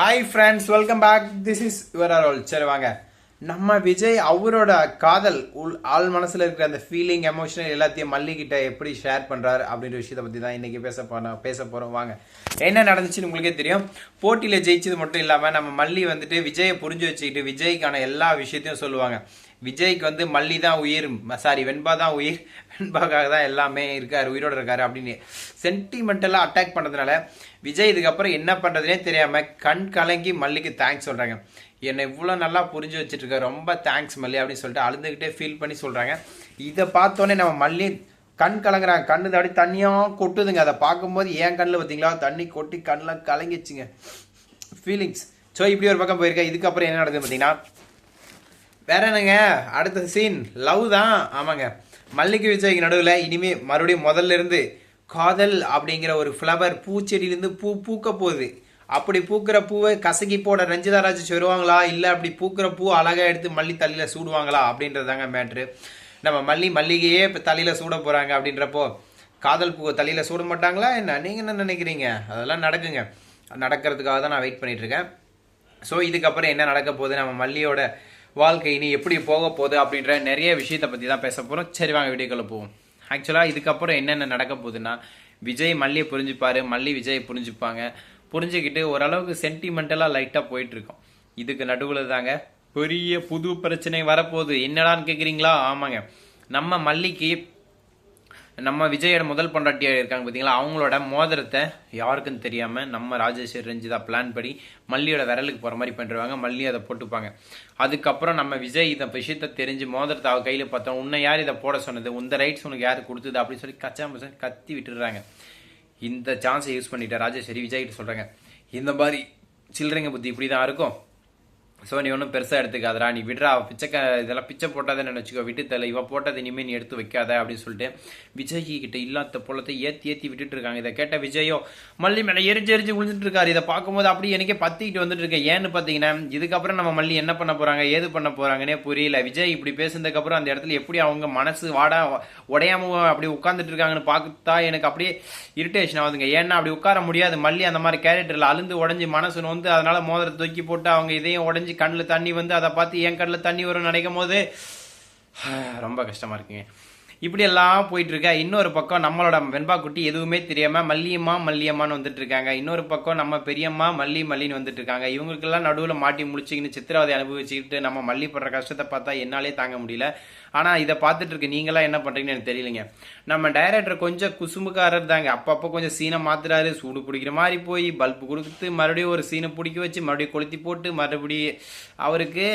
Hi friends welcome back this is your அரோல் சரி வாங்க. நம்ம விஜய் அவரோட காதல் உள் ஆள் மனசில் இருக்கிற அந்த ஃபீலிங் எமோஷனல் எல்லாத்தையும் மல்லிகிட்ட எப்படி ஷேர் பண்ணுறாரு அப்படின்ற விஷயத்தை பற்றி தான் இன்றைக்கி பேச போறோம் பேச போகிறோம் வாங்க. என்ன நடந்துச்சுன்னு உங்களுக்கே தெரியும். போட்டியில் ஜெயிச்சது மட்டும் இல்லாமல் நம்ம மல்லி வந்துட்டு விஜயை புரிஞ்சு வச்சுக்கிட்டு விஜய்க்கான எல்லா விஷயத்தையும் சொல்லுவாங்க. விஜய்க்கு வந்து மல்லி தான் உயிர் சாரி வெண்பா தான் உயிர். வெண்பாக்காக தான் எல்லாமே இருக்கார் உயிரோட இருக்காரு அப்படின்னு சென்டிமெண்டலாக அட்டாக் பண்ணுறதுனால விஜய் இதுக்கப்புறம் என்ன பண்ணுறதுனே தெரியாமல் கண் கலங்கி மல்லிக்கு தேங்க்ஸ் சொல்கிறாங்க என்னை இவ்வளோ நல்லா புரிஞ்சு வச்சுட்டு ரொம்ப தேங்க்ஸ் மல்லி அப்படின்னு சொல்லிட்டு அழுதுகிட்டே ஃபீல் பண்ணி சொல்கிறாங்க இதை பார்த்தோன்னே நம்ம மல்லி கண் கலங்குறாங்க. கண்ணு தாடி தண்ணியாக கொட்டுதுங்க. அதை பார்க்கும்போது ஏன் கண்ணில் பார்த்தீங்களா? தண்ணி கொட்டி கண்ணில் கலங்கிச்சுங்க ஃபீலிங்ஸ் ஸோ இப்படி ஒரு பக்கம் போயிருக்கேன். இதுக்கப்புறம் என்ன நடக்குது பார்த்தீங்கன்னா வேற என்னங்க? அடுத்த சீன் லவ் தான். ஆமாங்க. மல்லிகை விஜய்க்கு நடுவில் இனிமே மறுபடியும் முதல்ல இருந்து காதல் அப்படிங்கிற ஒரு ஃப்ளவர் பூச்செடியிலேருந்து பூ பூக்க போகுது. அப்படி பூக்கிற பூவை கசக்கி போட ரஞ்சிதா ராஜ் சொல்லுவாங்களா? இல்லை அப்படி பூக்கிற பூ அழகாக எடுத்து மல்லி தலையில் சூடுவாங்களா? அப்படின்றதாங்க மேட்ரு நம்ம மல்லி மல்லிகையே இப்போ தலையில் சூட போகிறாங்க அப்படின்றப்போ காதல் பூவை தலையில் சூட மாட்டாங்களா என்ன? நீங்கள் என்ன நினைக்கிறீங்க? அதெல்லாம் நடக்குங்க. நடக்கிறதுக்காக தான் நான் வெயிட் பண்ணிகிட்ருக்கேன் ஸோ இதுக்கப்புறம் என்ன நடக்க போகுது? நம்ம மல்லியோட வாழ்க்கை இனி எப்படி போக போகுது அப்படின்ற நிறைய விஷயத்தை பற்றி தான் பேச போகிறோம் சரி வாங்க வீடியோக்குள்ள போவோம். ஆக்சுவலாக இதுக்கப்புறம் என்னென்ன நடக்க போகுதுன்னா விஜய் மல்லியை புரிஞ்சுப்பார் மல்லி விஜய் புரிஞ்சுப்பாங்க. புரிஞ்சுக்கிட்டு ஓரளவுக்கு சென்டிமெண்டலாக லைட்டாக போயிட்டுருக்கோம். இதுக்கு நடுவில் தாங்க பெரிய புது பிரச்சனை வரப்போகுது. என்னடான்னு கேட்குறீங்களா ஆமாங்க. நம்ம மல்லிக்கு நம்ம விஜயோட முதல் பொண்டாட்டியாக இருக்காங்க பார்த்தீங்களா அவங்களோட மோதிரத்தை யாருக்கும் தெரியாமல் நம்ம ராஜேஸ்வர் ரஞ்சிதா பிளான் படி மல்லியோட விரலுக்கு போகிற மாதிரி பண்ணிடுவாங்க. மல்லி அதை போட்டுப்பாங்க. அதுக்கப்புறம் நம்ம விஜய் இந்த விஷயத்த தெரிஞ்சு மோதிரத்தை அவள் கையில் பார்த்தோம். உன்னை யார் இதை போட சொன்னது? உந்த ரைட்ஸ் உனக்கு யார் கொடுத்தது? அப்படின்னு சொல்லி கச்சா மச்சா கத்தி விட்டுடுறாங்க. இந்த சான்ஸை யூஸ் பண்ணிட்டேன் ராஜேஸ்வரி விஜய்கிட்ட சொல்கிறாங்க இந்த மாதிரி சில்லறைங்க புத்தி இப்படி தான் இருக்கும். ஸோ நீ ஒன்றும் பெருசாக எடுத்துக்காதடா. நீ விடுறா அவ பிச்சைக்க இதெல்லாம் பிச்சை போட்டாதே நினச்சிக்கோ விட்டு தலை இவன் போட்டது இனிமேல் நீ எடுத்து வைக்காத அப்படின்னு சொல்லிட்டு விஜய் கிட்ட இல்லாத போலத்தை ஏற்றி ஏற்றி விட்டுட்டு இருக்காங்க. இதை கேட்ட விஜயோ மல்லி மேலே எரிஞ்சு எரிஞ்சு விழுந்துட்டு இருக்காரு. இதை பார்க்கும்போது அப்படியே எனக்கே பத்திக்கிட்டு வந்துட்டு இருக்கேன். ஏன்னு பார்த்தீங்கன்னா இதுக்கப்புறம் நம்ம மல்லி என்ன பண்ண போகிறாங்க ஏது பண்ண போகிறாங்கன்னே புரியல. விஜய் இப்படி பேசுனதுக்கப்புறம் அந்த இடத்துல எப்படி அவங்க மனசு வாடா உடையாம அப்படி உட்காந்துட்டு இருக்காங்கன்னு பார்த்தா எனக்கு அப்படியே இரிட்டேஷன் ஆகுதுங்க. ஏன்னா அப்படி உட்கார முடியாது. மல்லி அந்த மாதிரி கேரக்டரில் அழுந்து உடஞ்சி மனசு வந்து அதனால மோதிரத்தை தூக்கி போட்டு அவங்க இதையும் உடஞ்சி கண்ணில் தண்ணி வந்து அதை பார்த்து என் கண்ணில் தண்ணி வரும் நினைக்கும் போது ரொம்ப கஷ்டமா இருக்குங்க. இப்படி எல்லாம் போயிட்டு இருக்க இன்னொரு பக்கம் நம்மளோட வெண்பா குட்டி எதுவுமே தெரியாம மல்லியம்மா மல்லியம்மான்னு வந்துட்டு இருக்காங்க இன்னொரு பக்கம் நம்ம பெரியம்மா மல்லி மல்லின்னு வந்துட்டு இருக்காங்க இவங்களுக்கெல்லாம் நடுவில் மாட்டி முடிச்சுக்கின்னு சித்திரவதை அனுபவிச்சுக்கிட்டு நம்ம மல்லி படுற கஷ்டத்தை பார்த்தா என்னாலே தாங்க முடியல. ஆனால் இதை பார்த்துட்டு இருக்கு நீங்களாம் என்ன பண்ணுறீங்கன்னு எனக்கு தெரியலைங்க. நம்ம டைரக்டர் கொஞ்சம் குசும்புக்காரர் தாங்க. அப்பப்போ கொஞ்சம் சீனை மாத்துறாரு. சூடு பிடிக்கிற மாதிரி போய் பல்பு கொடுத்து மறுபடியும் ஒரு சீனை பிடிக்க வச்சு மறுபடியும் கொளுத்தி போட்டு மறுபடியும் அவருக்கு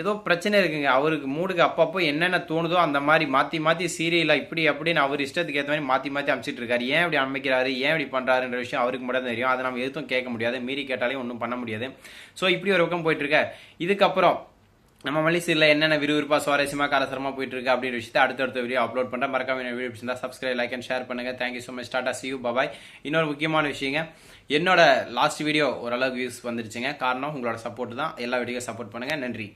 ஏதோ பிரச்சனை இருக்குங்க. அவருக்கு மூடுக்கு அப்பப்போ என்னென்ன தோணுதோ அந்த மாதிரி மாற்றி மாற்றி சீரியலாக இப்படி அப்படின்னு அவர் இஷ்டத்துக்கு ஏற்ற மாதிரி மாற்றி மாற்றி அமைச்சிட்டு இருக்காரு. ஏன் இப்படி அமைக்கிறாரு? ஏன் இப்படி பண்ணுறாருன்ற விஷயம் அவருக்கு மட்டும் தெரியும். அதை நம்ம எதுவும் கேட்க முடியாது. மீறி கேட்டாலே ஒன்றும் பண்ண முடியாது. ஸோ இப்படி ஒரு பக்கம் போயிட்டுருக்க இதுக்கப்புறம் நம்ம மல்லிசீரில் என்னென்ன விறுவிறுப்பாக சுவாரஸ்யமாக கலசரமாக போயிட்டு இருக்கு அப்படின்ற விஷயத்தை அடுத்தடுத்த வீடியோ அப்லோட் பண்ணுறேன் மறக்காம வீடியோ பிடிச்சிருந்தா சப்ஸ்கிரைப் லைக் அண்ட் ஷேர் பண்ணுங்க. Thank you so much tata see you bye bye இன்னொரு முக்கியமான விஷயங்க. என்னோட லாஸ்ட் வீடியோ ஓரளவுக்கு வியூஸ் வந்துருச்சுங்க. காரணம் உங்களோட சப்போர்ட் தான். எல்லா வீடியோ சப்போர்ட் பண்ணுங்கள் நன்றி.